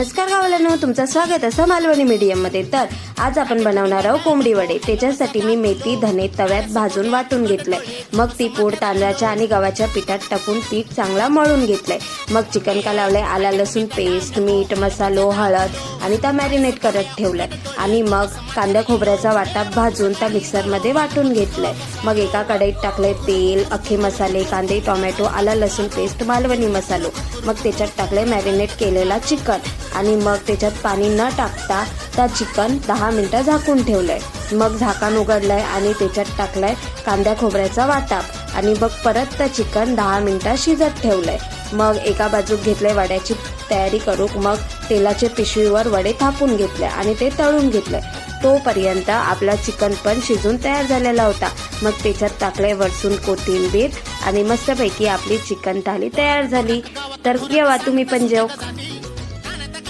नमस्कार गावाला तुमचं स्वागत असं मालवणी मीडियममध्ये. तर आज आपण बनवणार आहोत कोंबडी वडे. त्याच्यासाठी मी मेथी धने तव्यात भाजून वाटून घेतलंय. मग ती पूड तांदळाच्या आणि गव्हाच्या पिठात टाकून पीठ चांगला मळून घेतलंय. मग चिकन का लावलंय आला लसूण पेस्ट मीठ मसालो हळद आणि त्या मॅरिनेट करत ठेवलंय. आणि मग कांदा खोबऱ्याचा वाटा भाजून त्या मिक्सरमध्ये वाटून घेतलंय. मग एका कढईत टाकलंय तेल अख्खे मसाले कांदे टोमॅटो आला लसूण पेस्ट मालवणी मसालो. मग त्याच्यात टाकलंय मॅरिनेट केलेला चिकन. आणि मग त्याच्यात पाणी न टाकता त्या चिकन दहा मिनटं झाकून ठेवलंय. मग झाकण उघडलंय आणि त्याच्यात टाकलंय कांद्या खोबऱ्याचा वाटाप आणि मग परत त्या चिकन दहा मिनटं शिजत ठेवलंय. मग एका बाजूक घेतलंय वड्याची तयारी करू मग तेलाच्या पिशवीवर वडे थापून घेतले आणि ते तळून घेतले तोपर्यंत आपला चिकन पण शिजून तयार झालेला होता. मग त्याच्यात टाकले वरसून कोथिंबीर आणि मस्तपैकी आपली चिकन थाली तयार झाली. तर केव्हा तुम्ही पण जेव